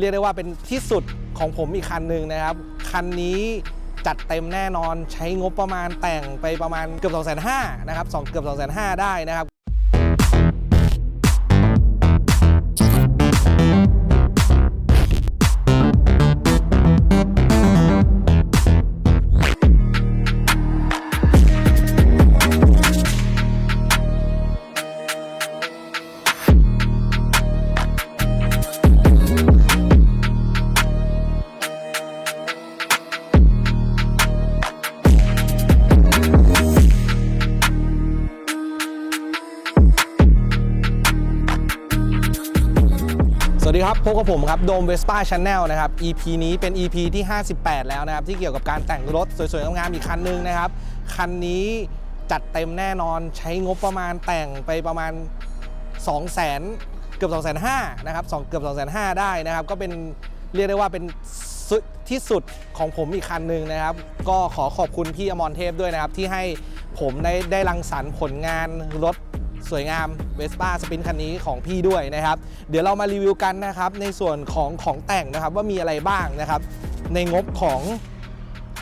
เรียกได้ว่าเป็นที่สุดของผมอีกคันหนึ่งนะครับ คันนี้จัดเต็มแน่นอนใช้งบประมาณแต่งไปประมาณเกือบ2 5 0 0 0นะครับสองเกือบ2 5 0 0 0ได้นะครับ สวัสดีครับพบกับผมครับโดมเวสป้าชาแนลนะครับ EP นี้เป็น EP ที่ 58 แล้วนะครับ ที่เกี่ยวกับการแต่งรถสวยๆงามๆอีกคันหนึงนะครับ คันนี้จัดเต็มแน่นอนใช้งบประมาณแต่งไปประมาณ 2 0 0 0 0 0เกือบ2 5 0 0 0นะครับสองเกือบ2 5 0 0 0ได้นะครับ ก็เป็นเรียกได้ว่าเป็นที่สุดของผมอีกคันหนึ่งนะครับ ก็ขอขอบคุณพี่อมรเทพด้วยนะครับ ที่ให้ผมได้ได้รังสรรค์ผลงานรถ สวยงามเวสป้าสปินคันนี้ของพี่ด้วยนะครับ เดี๋ยวเรามารีวิวกันนะครับ ในส่วนของของแต่งนะครับว่ามีอะไรบ้างนะครับ ในงบของ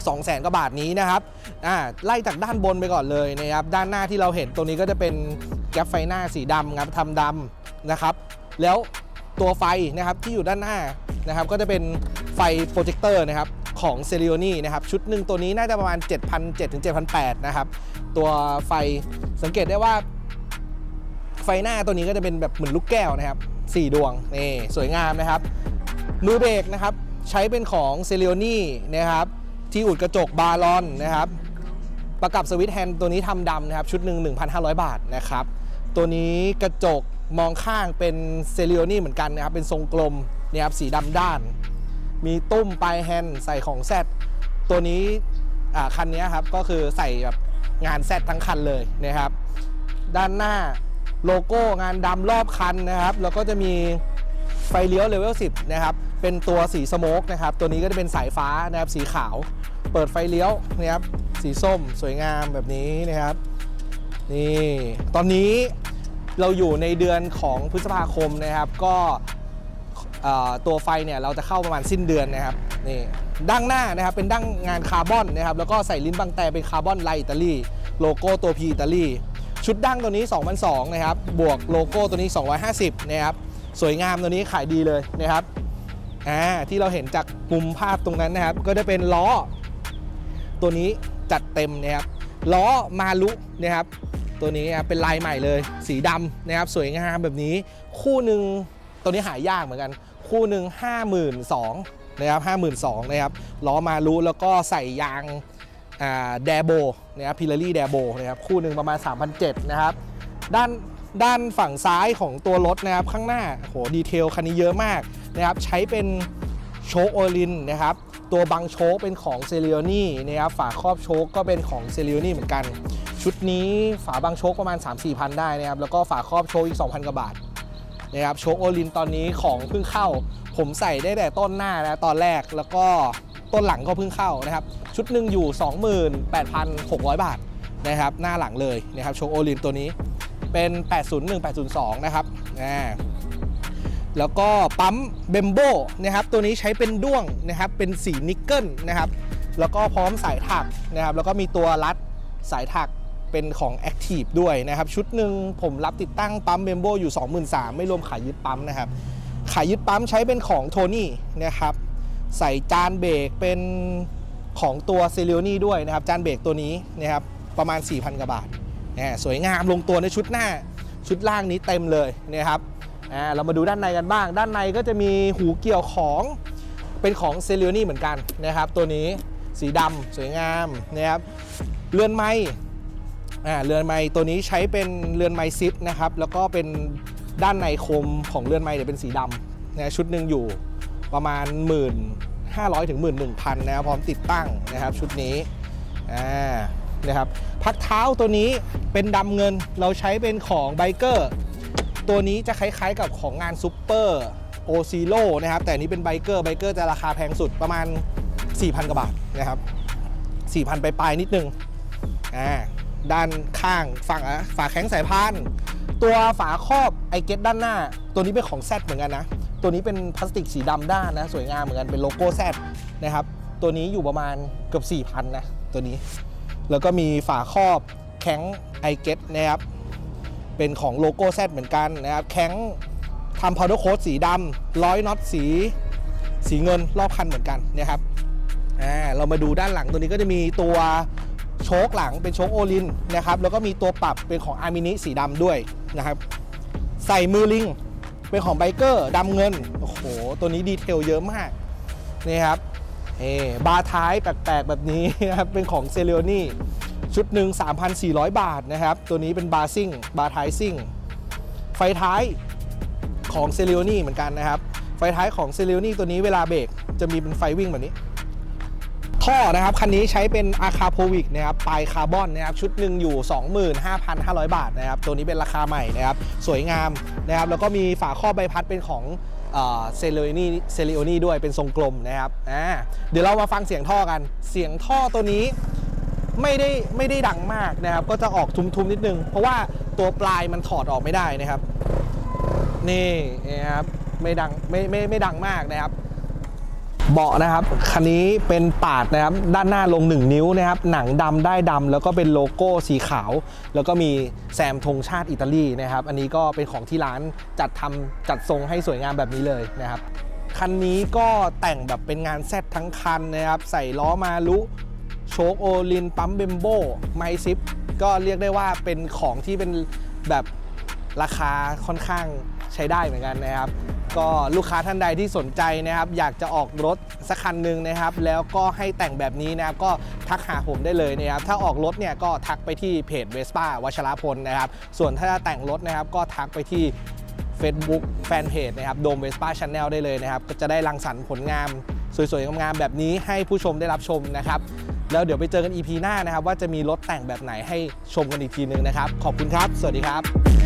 2 0 0แสนกว่าบาทนี้นะครับอ่าไล่จากด้านบนไปก่อนเลยนะครับ ด้านหน้าที่เราเห็นตรงนี้ก็จะเป็นแก๊ปไฟหน้าสีดำครับทำดำนะครับ แล้วตัวไฟนะครับที่อยู่ด้านหน้านะครับ ก็จะเป็นไฟโปรเจคเตอร์นะครับของเซ r ิโอนี่นะครับ ชุดหนึ่งตัวนี้น่าจะประมาณ 7,700ถึง7,800 นะครับ ตัวไฟสังเกตได้ว่า ฟหน้าตัวนี้ก็จะเป็นแบบเหมือนลูกแก้วนะครับ4ดวงนี่สวยงามนะครับมือเบรกนะครับใช้เป็นของเซ r ิโอนี่นะครับที่อุดกระจกบาลอนนะครับประกับสวิตช์แฮนด์ตัวนี้ทำดำนะครับชุดหนึ่ง1,500 บาทนะครับตัวนี้กระจกมองข้างเป็นเซ r ิโอนี่เหมือนกันนะครับเป็นทรงกลมนะครับสีดำด้าน มีตุ้มปลายแฮนด์ใส่ของแซดตัวนี้คันนี้ครับก็คือใส่แบบงานแซดทั้งคันเลยนะครับ ด้านหน้า โลโก้งานดำรอบคันนะครับ แล้วก็จะมีไฟเลี้ยวเลเวล10 นะครับ เป็นตัวสีสโมกนะครับ ตัวนี้ก็จะเป็นสายฟ้านะครับ สีขาว เปิดไฟเลี้ยวนะครับ สีส้มสวยงามแบบนี้นะครับ นี่ ตอนนี้เราอยู่ในเดือนของพฤษภาคมนะครับ ก็ตัวไฟเนี่ยเราจะเข้าประมาณสิ้นเดือนนะครับ นี่ดั้งหน้านะครับเป็นดั้งงานคาร์บอนนะครับ แล้วก็ใส่ลิ้นบางแต่เป็นคาร์บอนลายอิตาลี โลโก้ตัว P อิตาลี ชุดดั้งตัวนี้ 2,002นะครับ บวกโลโก้ตัวนี้ 250นะครับ สวยงามตัวนี้ขายดีเลยนะครับ อ่า ที่เราเห็นจากมุมภาพตรงนั้นนะครับ ก็จะเป็นล้อ ตัวนี้จัดเต็มนะครับ ล้อมาลุนะครับ ตัวนี้นะครับเป็นลายใหม่เลย สีดำนะครับ สวยงามแบบนี้ คู่หนึ่งตัวนี้หายากเหมือนกัน คู่หนึ่ง52,000นะครับ52,000นะครับ ล้อมาลุแล้วก็ใส่ยาง แดโบนะครับพิลารี่แดโบนะครับคู่หนึ่งประมาณ3,700นะครับด้านด้านฝั่งซ้ายของตัวรถนะครับข้างหน้าโหดีเทลคันนี้เยอะมากนะครับใช้เป็นโชคโอลินนะครับตัวบังโชคเป็นของเซ r ิโอนี่นะครับฝาครอบโชคก็เป็นของเซ r ิโอนี่เหมือนกัน ชุดนี้ฝาบังโชคประมาณ 3-4พันได้นะครับแล้วก็ฝาครอบโชคอีก 2,000 กว่าบาทนะครับโชคโอลินตอนนี้ของเพิ่งเข้า ผมใส่ได้แต่ต้นหน้านะตอนแรกแล้วก็ ต้นหลังก็เพิ่งเข้านะครับ ชุดหนึ่งอยู่ 28,600 บาทนะครับ หน้าหลังเลยนะครับโชโอลินตัวนี้เป็น 801 802 นะครับอ่าแล้วก็ปั๊มเบมโบนะครับ ตัวนี้ใช้เป็นด้วงนะครับ เป็นสีนิกเกิลนะครับ แล้วก็พร้อมสายถักนะครับ แล้วก็มีตัวรัดสายถักเป็นของ Active ด้วยนะครับ ชุดหนึ่งผมรับติดตั้งปั๊มเบมโบอยู่ 23,000ไม่รวมขายยึดปั๊มนะครับ ขายยึดปั๊มใช้เป็นของโทนี่นะครับ ใส่จานเบรกเป็นของตัวเซ r ิโอนี่ด้วยนะครับ จานเบรกตัวนี้นะครับประมาณ 4,000 กว่าบาทนะสวยงามลงตัวในชุดหน้าชุดล่างนี้เต็มเลยนะครับอ่าเรามาดูด้านในกันบ้าง ด้านในก็จะมีหูเกี่ยวของเป็นของเซ r ิโอนี่เหมือนกันนะครับ ตัวนี้สีดำสวยงามนะครับเรือนไม้อ่าเรือนไม้ตัวนี้ใช้เป็นเรือนไม้ซิปนะครับแล้วก็เป็นด้านในคมของเรือนไม้เนี่ยเป็นสีดำนะชุดหนึ่งอยู่ ประมาณ 1,500ถึง11,000 นะครับ พร้อมติดตั้งนะครับชุดนี้อ่านะครับพักเท้าตัวนี้เป็นดำเงินเราใช้เป็นของไบเกอร์ตัวนี้จะคล้ายๆกับของงานซูเปอร์โอซีโร่นะครับ แต่นี้เป็นไบเกอร์ไบเกอร์จะราคาแพงสุดประมาณ 4,000 กว่าบาทนะครับ 4,000 ไปปลายนิดนึงอ่าด้านข้างฝั่งอะฝาแข้งสายพาน ตัวฝาครอบไอเกตด้านหน้า ตัวนี้เป็นของ Z เหมือนกันนะ ตัวนี้เป็นพลาสติกสีดำด้านนะ สวยงามเหมือนกันเป็นโลโก้แซดนะครับ ตัวนี้อยู่ประมาณเกือบ4,000นะตัวนี้ แล้วก็มีฝาครอบแข้งไอเกตนะครับ เป็นของโลโก้แซดเหมือนกันนะครับ แข้งทำพาวเดอร์โค้ดสีดำร้อยน็อตสี สีเงินรอบคันเหมือนกันนะครับอ่าเรามาดูด้านหลังตัวนี้ก็จะมีตัวโชคหลังเป็นโชคโอลินนะครับ แล้วก็มีตัวปรับเป็นของอาร์มินิสีดำด้วยนะครับ ใส่มือลิง เป็นของไบเกอร์ดำเงิน โอ้โห ตัวนี้ดีเทลเยอะมาก นี่ครับเออบาร์ท้ายแปลกๆ แบบนี้นะครับ เป็นของเซเล o นี่ชุดหนึ่ง3,400 บาทนะครับ ตัวนี้เป็นบาร์ซิ่ง บาร์ท้ายซิ่ง ไฟท้ายของเซเล o นี่เหมือนกันนะครับ ไฟท้ายของเซเล o นี่ตัวนี้เวลาเบรกจะมีเป็นไฟวิ่งแบบนี้ ท่อนะครับคันนี้ใช้เป็นอาคาโพวิกนะครับปลายคาร์บอนนะครับชุดหนึ่งอยู่ 25,500 บาทนะครับตัวนี้เป็นราคาใหม่นะครับสวยงามนะครับแล้วก็มีฝาครอบใบพัดเป็นของเซเลโอนีเซเลโอนีด้วยเป็นทรงกลมนะครับอ่าเดี๋ยวเรามาฟังเสียงท่อกัน เสียงท่อตัวนี้ไม่ได้ไม่ได้ดังมากนะครับ ก็จะออกทุ้มๆนิดนึง เพราะว่าตัวปลายมันถอดออกไม่ได้นะครับ นี่นะครับไม่ดังไม่ไม่ไม่ดังมากนะครับ เบาะนะครับคันนี้เป็นปาดนะครับด้านหน้าลง 1 นิ้วนะครับหนังดำได้ดำแล้วก็เป็นโลโก้สีขาว แล้วก็มีแซมธงชาติอิตาลีนะครับอันนี้ก็เป็นของที่ร้านจัดทำจัดทรงให้สวยงามแบบนี้เลยนะครับคันนี้ก็แต่งแบบเป็นงานแซดทั้งคันนะครับใส่ล้อมาลุโชคโอลินปั๊มเบมโบไมซิปก็เรียกได้ว่าเป็นของที่เป็นแบบราคาค่อนข้างใช้ได้เหมือนกันนะครับ ก็ลูกค้าท่านใดที่สนใจนะครับ อยากจะออกรถสักคันหนึ่งนะครับ แล้วก็ให้แต่งแบบนี้นะครับ ก็ทักหาผมได้เลยนะครับ ถ้าออกรถเนี่ยก็ทักไปที่เพจเวสป้าวัชรพลนะครับ ส่วนถ้าแต่งรถนะครับ ก็ทักไปที่ Facebook แฟนเพจนะครับโดมเวสป้าช n แนลได้เลยนะครับ ก็จะได้รังสรรค์ผลงานสวยๆงามๆแบบนี้ให้ผู้ชมได้รับชมนะครับ แล้วเดี๋ยวไปเจอกัน EP หน้านะครับ ว่าจะมีรถแต่งแบบไหนให้ชมกันอีกทีนึงนะครับ ขอบคุณครับ สวัสดีครับ